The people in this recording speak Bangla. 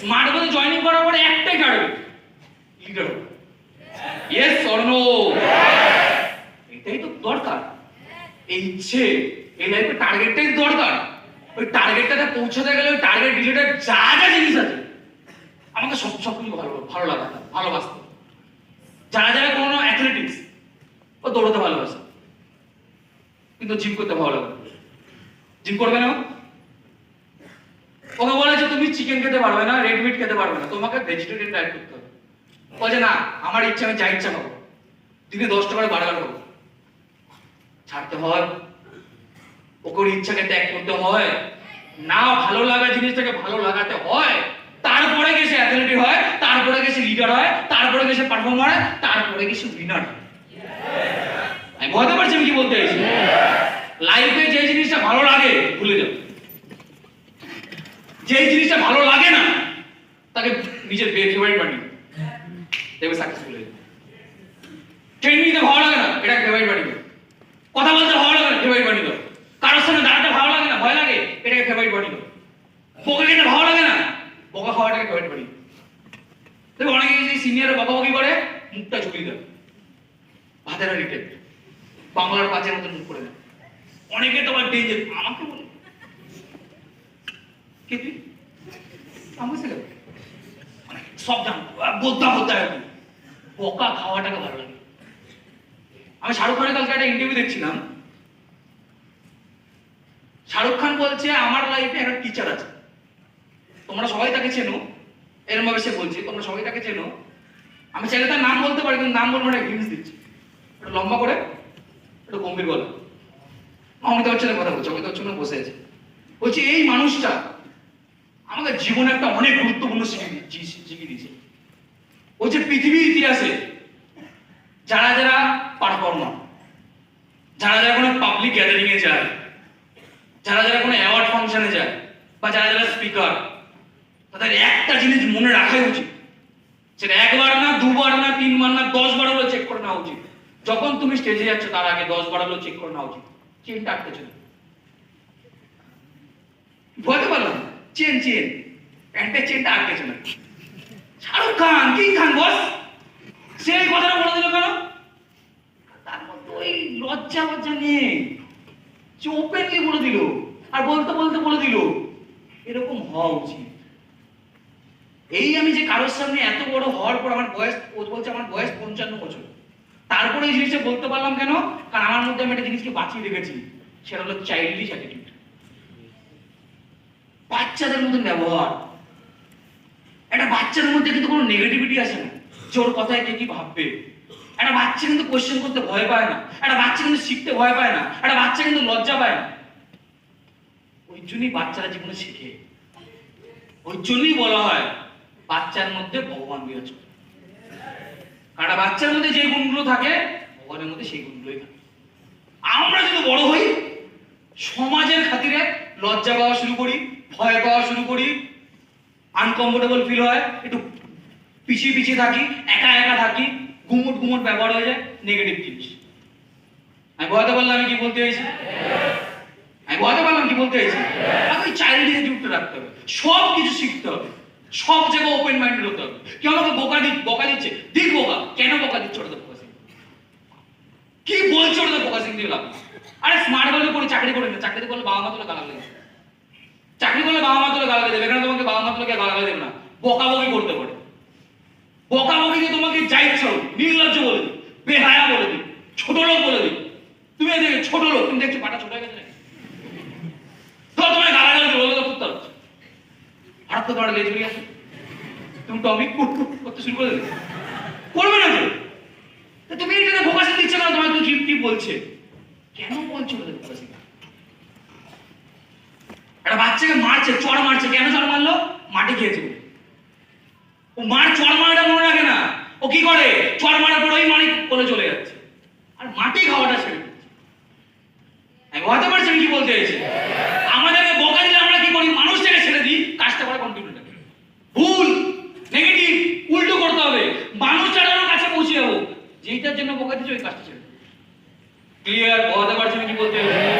স্মার্ট বলে জয়েনিং করার পরে একটাই target leader yes or no এটাই তো দরকার। এই ইচ্ছে এই লাইফে টার্গেটটাই দরকার। ওই টার্গেটটাতে পৌঁছাতে গেলে ওই টার্গেট রিলেটেড যা যা জিনিস আছে। আমাকে সব সব কিছু ভালো ভালো লাগাতে ভালোবাসতে যারা যারা কোনো অ্যাথলেটিক্স ও দৌড়াতে ভালোবাসে। কিন্তু জিম করতে ভালো লাগে। জিম করবে না? ওকে বলে যে তুমি চিকেন খেতে পারবে না রেড মিট খেতে পারবে না, তোমাকে ভেজিটেরিয়ান ডায়েট করতে হবে। বলছে না, আমার ইচ্ছা, আমি যা ইচ্ছা খাব। দিনে দশটা করে বার্গার খাব। ছাড়তে হয়। ওকে ইচ্ছাকে ত্যাগ করতে হয়। না ভালো লাগা জিনিসটাকে ভালো লাগাতে হয়, তারপরে গেছে অ্যাথলেটিক হয়, তারপরে গেছে লিডার হয়, তারপরে গেছে পারফর্মার হয়, তারপরে গেছে উইনার আমি বুঝতে পারছি আমি কি বলতে চাইছি। লাইফে যে জিনিসটা ভালো লাগে, ভুলে যাও। যে জিনিসটা ভালো লাগে না, তাকে নিজের ফেভারিট বানিয়ে দেখবে সাকসেসফুল হয়ে। ট্রেনিং নিতে ভালো লাগে না, এটা ফেভারিট বানিয়ে কথা বলতে ভালো লাগে না ফেভারিট বানিয়ে দাও কারোর সঙ্গে দাঁড়াতে ভালো লাগে না, ভয় লাগে, এটাকে ফেভারিট বানিয়ে দাও বোকা খেতে ভালো লাগে না বোকা খাওয়াটাকে ফেভারিট বানিয়ে দাও দেখো, অনেকে যে সিনিয়র বকাবকি করে, মুখটা ঝুলিয়ে দেয়। ভাতের রিটেক বাংলার পাঁচের মতো মুখ করে দেয়। অনেকে তোমার ডেঞ্জার আমাকে ছেলে। সব জানো বোদ্ধা বোদ্ধা এরকম বোকা খাওয়াটাকে ভালো লাগে। আমি শাহরুখ খানের কালকে একটা ইন্টারভিউ দেখছিলাম। শাহরুখ খান বলছে, আমার লাইফে একটা টিচার আছে। তোমরা সবাই তাকে চেনো। এরম ভাবে সে বলছে, তোমরা সবাই তাকে চেনো। আমি চাইলে তার নাম বলতে পারি, কিন্তু নাম বলব না হিন্স দিচ্ছি। একটু লম্বা করে, একটু গম্ভীর গলা। অমিতাভ বচ্চনের কথা বলছে, অমিতাভ বচ্চন বসে আছে। বলছি, এই মানুষটা আমাদের জীবনে একটা অনেক গুরুত্বপূর্ণ শিখিয়ে দিয়েছে। বলছে পৃথিবীর ইতিহাসে যারা যারা পারফর্মার, যারা যারা কোনো পাবলিক গ্যাদারিং এ যায়, যারা যারা কোনো অ্যাওয়ার্ড ফাংশনে যায়, বা যারা যারা স্পিকার তাদের একটা জিনিস মনে রাখাই উচিত, সেটা একবার না, দুবার না, তিনবার না দশ বার হলো চেক করে নেওয়া উচিত। যখন তুমি স্টেজে যাচ্ছ, তার আগে দশ বার হলো চেক করে নেওয়া উচিত। চেনটা আটকেছে না বুঝতে পারলাম চেন চেন। প্যান্টের চেনটা আটকে না শাহরুখ খান, কিং খান, বস। সেই কথাটা বলে দিল কেন? তার মধ্যে ওই লজ্জা নেই সে ওপেনলি বলে দিল। আর বলতে বলতে বলে দিল, এরকম হওয়া উচিত। এই আমি যে কারোর সামনে এত বড় হওয়ার পর আমার বয়স, ও বলছে আমার বয়স পঞ্চান্ন বছর। তারপরে এই জিনিসটা বলতে পারলাম কেন? কারণ আমার মধ্যে আমি একটা জিনিসকে বাঁচিয়ে রেখেছি, সেটা হলো চাইল্ডিশ অ্যাটিটিউড বাচ্চাদের মতন ব্যবহার। একটা বাচ্চার মধ্যে কিন্তু কোনো নেগেটিভিটি আসে না। ওর কথায় কে কি ভাববে? একটা বাচ্চা কিন্তু কোশ্চেন করতে ভয় পায় না। একটা বাচ্চা কিন্তু শিখতে ভয় পায় না। একটা বাচ্চা কিন্তু লজ্জা পায় না। ওই জন্যই বাচ্চারা জীবনে শেখে। ওই জন্যই বলা হয়, বাচ্চার মধ্যে ভগবান বিরাজ করে। কারণ বাচ্চার মধ্যে যে গুণগুলো থাকে, ভগবানের মধ্যে সেই গুণগুলোই থাকে। আমরা যদি বড় হই খাতিরে লজ্জা পাওয়া শুরু করি, ভয় পাওয়া শুরু করি। আনকমফোর্টেবল ফিল হয়, একটু পিছিয়ে পিছিয়ে থাকি, একা একা থাকি, গুমট গুমট ব্যবহার হয়ে যায় নেগেটিভ জিনিস আমি বোঝাতে পারলাম আমি কি বলতে চাইছি? আমি বোঝাতে পারলাম কি বলতে চাইছি? আমি চাইল্ড অ্যাটিটিউডটা রাখতে হবে। সব কিছু শিখতে হবে। সব জায়গায় ওপেন মাইন্ডেড হতে হবে। কেউ আমাকে বোকা দি বকা দিচ্ছে? দিক বোকা। কেন বোকা দিচ্ছে? ওটা তো ফোকাসিং কি বলছে ওটা তো ফোকাসিং দিয়ে লাভ। আরে স্মার্ট বলে করে চাকরি করে না। চাকরি করলে বাবা মা তুলে গালাগাল চাকরি করলে বাবা মা তুলে গালাগাল দেবে এখানে তোমাকে বাবা মা তুলে গালাগাল দেবে না? বকাবকি করতে পারে। বকাবকি দিয়ে তোমাকে যা ইচ্ছা নির্লজ্জ বলে দিই বেহায়া বলে দিই ছোট লোক বলে দিই তুমি এদিকে ছোট লোক, তুমি দেখছ পাটা ছোট হয়ে গেছে? তো তোমার গালাগাল দেবে, বলে তো করতে হঠাৎ করে তোমার লেজ বেরিয়ে আসে তুমি টপিক করতে শুরু করে দেবে করবে না ফাটি গিয়েছে ও মার চর মারাটা মনে রাখে না। ও কি করে? চর মারার পর ওই মাটি বলে চলে যাচ্ছে। আর মাটি খাওয়াটা ছেড়ে আমি বলতে পারছি কি বলতে চাইছি? আমাদের বোকা দিলে আমরা কি করি? মানুষ থেকে ছেড়ে দিই, কাজটা করে কন্টিনিউ থাকে ভুল নেগেটিভ উল্টো করতে হবে। মানুষ চালানোর কাছে পৌঁছে যাব। যেটার জন্য বোকা দিচ্ছে ওই কাজটা ছেড়ে ক্লিয়ার বলতে পারছি কি বলতে চাইছি?